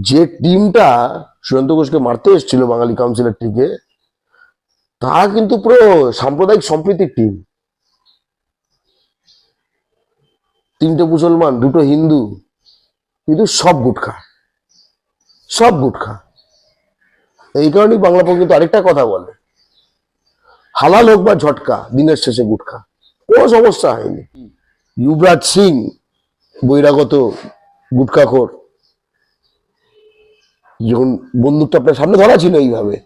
যে টিমটা সুশান্ত ঘোষকে মারতে এসেছিল বাঙালি কাউন্সিলর টিকে তা কিন্তু পুরো সাম্প্রদায়িক সম্প্রীতির টিম। তিনটে মুসলমান দুটো হিন্দু কিন্তু সব গুটখা। সব গুটখা। এই কারণেই বাংলা পক্ষ কিন্তু আরেকটা কথা বলে। হালাল হোক বা ঝটকা দিনের শেষে গুটখা। কোনো সমস্যা হয়নি। যুবরাজ সিং বহিরাগত গুটখাখোর যখন বন্দুকটা আপনার সামনে ধরা ছিল এইভাবে।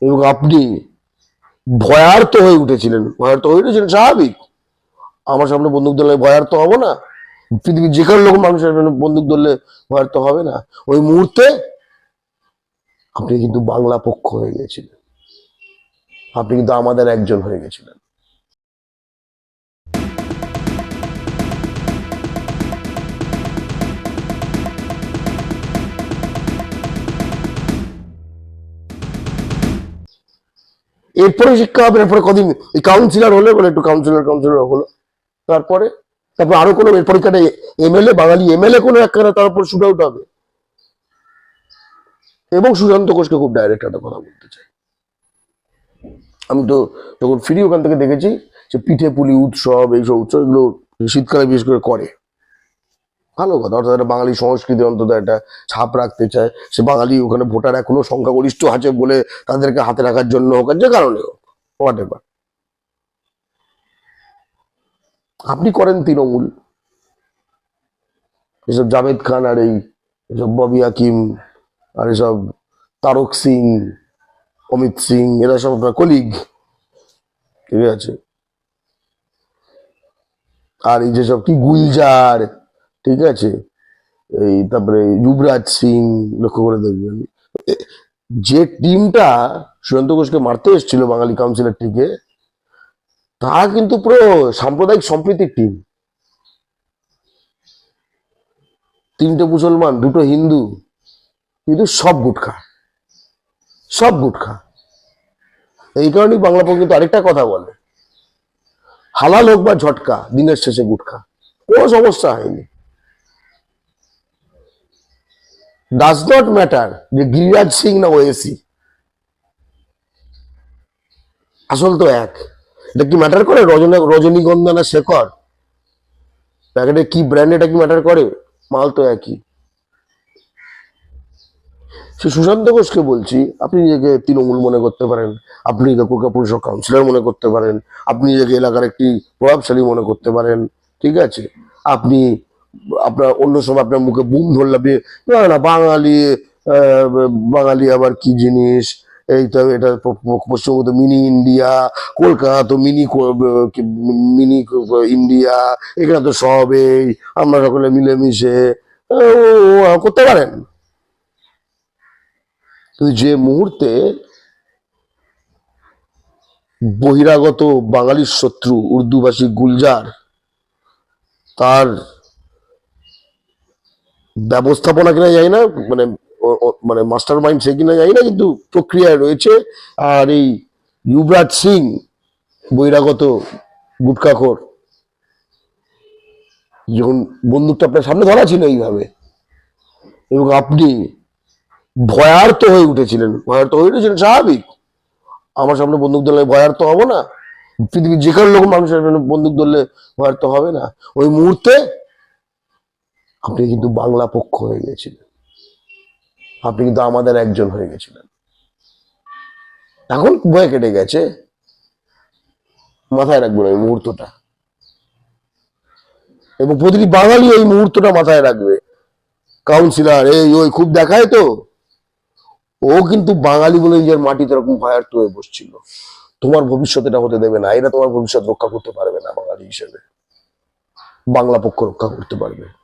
এবং আপনি ভয়ার্ত হয়ে উঠেছিলেন। ভয়ার্ত হয়ে উঠেছিলেন স্বাভাবিক। আমার সামনে বন্দুক ধরলে ভয়ার্ত হব না। পৃথিবীর যে কোনো লোক মানুষের বন্দুক ধরলে ভয়ার্ত হবে না। ওই মুহূর্তে আপনি কিন্তু বাংলা পক্ষ হয়ে গেছিলেন। আপনি কিন্তু আমাদের একজন হয়ে গেছিলেন। এরপরে শিক্ষা হবে, এরপরে কদিন এই কাউন্সিলর হলে বলে একটু কাউন্সিলর কাউন্সিলর হলো। তারপরে, তারপর আরও কোনো, এর পরীক্ষাটা এমএলএ, বাঙালি এমএলএ কোনো একখানা, তার উপর শুট আউট হবে। এবং সুশান্ত ঘোষকে খুব ডাইরেক্ট একটা কথা বলতে চাই। আমি তো যখন ফিরি ওখান থেকে দেখেছি যে পিঠে পুলি, উৎসব, এইসব উৎসব এগুলো শীতকালে বিশেষ করে করে। ভালো কথা। অর্থাৎ একটা বাঙালি সংস্কৃতি অন্তত একটা ছাপ রাখতে চায়। সে বাঙালি ওখানে ভোটার এখনও সংখ্যাগরিষ্ঠ আছে বলে তাদেরকে হাতে রাখার জন্য হোক যে কারণে হোক হোয়াট এভার আপনি করেন তৃণমূল। এসব জাভেদ খান আর এই এসব ববি হাকিম আর এসব তারক সিং, অমিত সিং, এরা সব আপনার কলিগ ঠিক আছে? আর এই যেসব কি গুলজার ঠিক আছে? এই তারপরে যুবরাজ সিং, লক্ষ্য করে দেখবেন। যে টিমটা সুশান্ত ঘোষকে মারতে এসেছিল বাঙালি কাউন্সিলর টিকে তা কিন্তু পুরো সাম্প্রদায়িক সম্প্রীতির টিম তিনটে মুসলমান, দুটো হিন্দু, কিন্তু সব গুটখা। সব গুটখা। এই কারণেই বাংলা পক্ষ আরেকটা কথা বলে। হালাল হোক বা ঝটকা, দিনের শেষে গুটখা। কোনো সমস্যা হয়নি। ডাজ নট ম্যাটার যে গিরিরাজ সিং না ওএসি আসল তো এক। এটা কি ম্যাটার করে? রজনী রজনীগন্ধা না শেখর? প্যাকেটে কি ব্র্যান্ড এটা কি ম্যাটার করে? মাল তো একই। সে সুশান্ত ঘোষকে বলছি, আপনি নিজেকে তৃণমূল মনে করতে পারেন, আপনি নিজেকে কলকাতা কাউন্সিলর মনে করতে পারেন, আপনি নিজেকে এলাকার একটি প্রভাবশালী মনে করতে পারেন, ঠিক আছে? আপনি আপনার অন্য সময় আপনার মুখে বুম ধরলে আপনি না বাঙালি বাঙালি আবার কি জিনিস? এই তো এটা পশ্চিমবঙ্গ তো মিনি ইন্ডিয়া, কলকাতা তো মিনি মিনি, ইন্ডিয়া, এখানে তো সব এই, আমরা সকলে মিলেমিশে করতে পারেন। যে মুহূর্তে বহিরাগত বাঙালির শত্রু উর্দুভাষী গুলজার, তার ব্যবস্থাপনা কিনা জানি না মানে মানে মাস্টার মাইন্ড সে কিনা জানি না, কিন্তু প্রক্রিয়ায় রয়েছে। আর এই যুবরাজ সিং, বহিরাগত গুটখাখোর, যখন বন্দুকটা আপনার সামনে ধরা ছিল এইভাবে, এবং আপনি ভয়ার্ত হয়ে উঠেছিলেন, ভয়ার্ত হয়ে উঠেছিলেন স্বাভাবিক। আমার সামনে বন্দুক ধরলে ভয়ার্ত হব না। পৃথিবীর যে কোনো লোক মানুষের বন্দুক ধরলে ভয়ার্ত হবে না। ওই মুহূর্তে আপনি কিন্তু বাংলা পক্ষ হয়ে গেছিলেন। আপনি কিন্তু আমাদের একজন হয়ে গেছিলেন। এখন ভয় কেটে গেছে। মাথায় রাখবেন ওই মুহূর্তটা। এবং প্রতিটি বাঙালি ওই মুহূর্তটা মাথায় রাখবে। কাউন্সিলর, এই, ওই খুব দেখায় তো। ও কিন্তু বাঙালি বলে নিজের মাটিতে এরকম ভয়ার্থ হয়ে বসছিল তোমার ভবিষ্যৎ এটা হতে দেবে না। এরা তোমার ভবিষ্যৎ রক্ষা করতে পারবে না বাঙালি হিসেবে। বাংলা পক্ষ রক্ষা করতে পারবে।